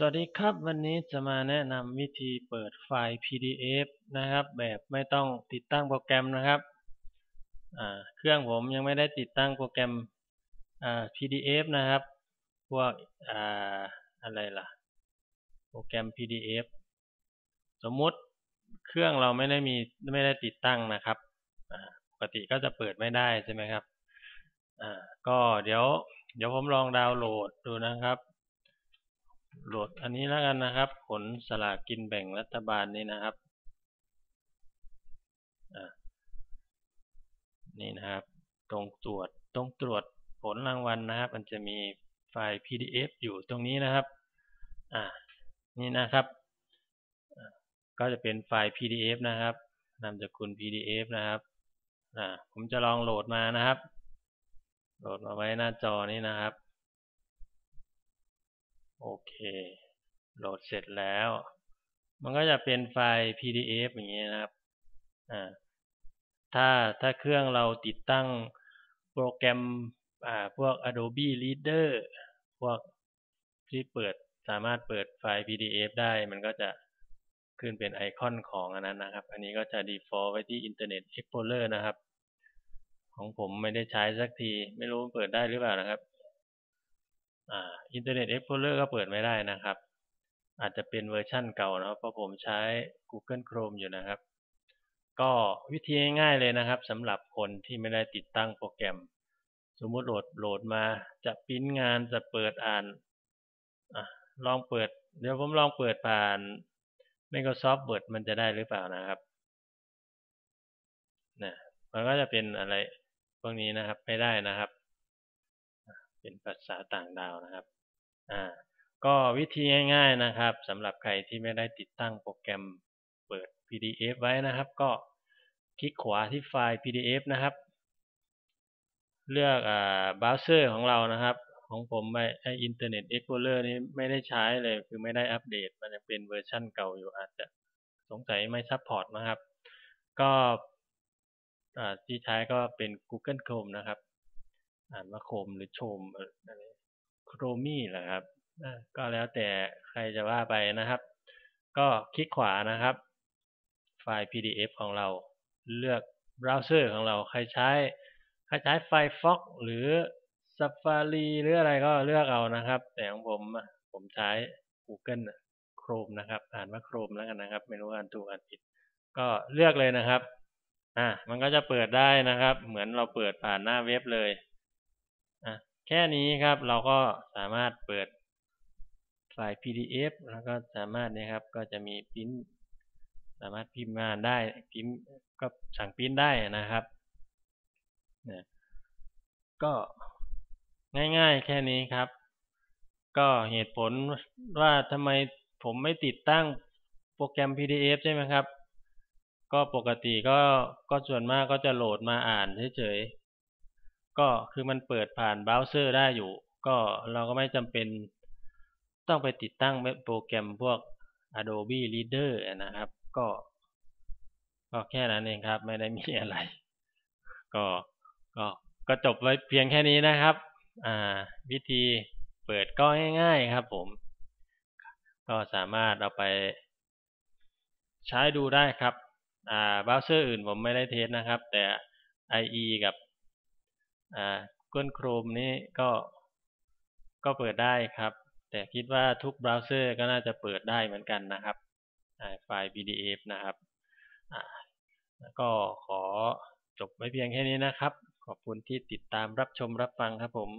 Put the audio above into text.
สวัสดีครับ วันนี้จะมาแนะนำวิธีเปิดไฟล์ PDF นะครับ แบบไม่ต้องติดตั้งโปรแกรมนะครับเครื่องผมยังไม่ได้ติดตั้งโปรแกรม PDF นะครับ พวกอะไรล่ะ โปรแกรม PDF สมมุติเครื่องเราไม่ได้มีไม่ได้ติดตั้งนะครับปกติก็จะเปิดไม่ได้ใช่ไหมครับก็เดี๋ยว เดี๋ยวผมลองดาวน์โหลดดูนะครับ โหลดอันนี้แล้วกันนะครับ ผลสลากกินแบ่งรัฐบาลนี่นะครับนี่นะครับ ตรงตรวจตรงตรวจผลรางวัลนะครับ มันจะมีไฟล์ PDF อยู่ตรงนี้นะครับอ่านี่นะครับ ก็จะเป็นไฟล์ PDF นะครับนามสกุล PDF นะครับอ่าผมจะลองโหลดมานะครับ โหลดมาไว้หน้าจอนี้นะครับ โอเค โหลดเสร็จแล้ว มันก็จะเป็นไฟล์ PDF อย่างนี้นะครับ อ่า ถ้าถ้าเครื่องเราติดตั้งโปรแกรม อ่า พวก Adobe Reader พวกที่เปิดสามารถเปิดไฟล์ PDF ได้ มันก็จะขึ้นเป็นไอคอนของอันนั้นนะครับ อันนี้ก็จะ default ไว้ที่ Internet Explorer นะครับ ของผมไม่ได้ใช้สักที ไม่รู้เปิดได้หรือเปล่านะครับ อินเทอร์เน็ตเอ็กโพเลอร์ก็เปิดไม่ได้นะครับ อาจจะเป็นเวอร์ชั่นเก่านะเพราะผมใช้ Google Chrome อยู่นะครับ ก็วิธีง่ายๆเลยนะครับสำหรับคนที่ไม่ได้ติดตั้งโปรแกรม สมมุติโหลดโหลดมาจะพิมพ์งานจะเปิดอ่านอลองเปิด เดี๋ยวผมลองเปิดผ่าน Microsoft Word มันจะได้หรือเปล่านะครับนะมันก็จะเป็นอะไรพวกนี้นะครับไม่ได้นะครับ เป็นภาษาต่างดาวนะครับ อ่า ก็วิธีง่ายๆนะครับสำหรับใครที่ไม่ได้ติดตั้งโปรแกรมเปิด PDF ไว้นะครับ ก็คลิกขวาที่ไฟล์ PDF นะครับ เลือกอ่าเบราว์เซอร์ของเรานะครับ ของผมไอ้อินเทอร์เน็ตเอ็กโพเลอร์นี้ไม่ได้ใช้เลย คือไม่ได้อัปเดต มันยังเป็นเวอร์ชั่นเก่าอยู่อาจจะสงสัยไม่ซัพพอร์ตนะครับ ก็ที่ใช้ก็เป็น Google Chrome นะครับ อ่านว่าโคมหรือโชมอะไรโครมี่แหละครับก็แล้วแต่ใครจะว่าไปนะครับ ก็คลิกขวานะครับ ไฟล์ PDF ของเราเลือกเบราว์เซอร์ของเราใครใช้ใครใช้ Firefox หรือ Safari หรืออะไรก็เลือกเอานะครับ แต่ของผมผมใช้ Google Chrome นะครับ อ่านว่า Chrome แล้วกันนะครับ ไม่รู้อ่านถูกอ่านผิด ก็เลือกเลยนะครับ อ่ามันก็จะเปิดได้นะครับ เหมือนเราเปิดผ่านหน้าเว็บเลย แค่นี้ครับเราก็สามารถเปิดไฟล์ PDF แล้วก็สามารถนะครับก็จะมีพิมพ์สามารถพิมพ์งานได้พิมพ์ก็สั่งพิมพ์ได้นะครับเนี่ยก็ง่ายๆแค่นี้ครับ ก็เหตุผลว่าทำไมผมไม่ติดตั้งโปรแกรม PDF ใช่ไหมครับ ก็ปกติก็ก็ส่วนมากก็จะโหลดมาอ่านเฉย ก็คือมันเปิดผ่านเบราว์เซอร์ได้อยู่ ก็เราก็ไม่จำเป็นต้องไปติดตั้งโปรแกรมพวก Adobe Reader นะครับ ก็ ก็แค่นั้นเองครับ ไม่ได้มีอะไร ก็ก็ก็จบไว้เพียงแค่นี้นะครับ อ่า วิธีเปิดก็ง่ายๆครับผม ก็สามารถเอาไป ใช้ดูได้ครับ อ่าเบราว์เซอร์อื่นผมไม่ได้เทสนะครับ แต่ IE กับ อ่า Google Chrome นี้ก็ก็เปิดได้ครับ แต่คิดว่าทุกเบราว์เซอร์ก็น่าจะเปิดได้เหมือนกันนะครับไฟล์ PDF นะครับแล้วก็ขอจบไว้เพียงแค่นี้นะครับ ขอบคุณที่ติดตามรับชมรับฟังครับผม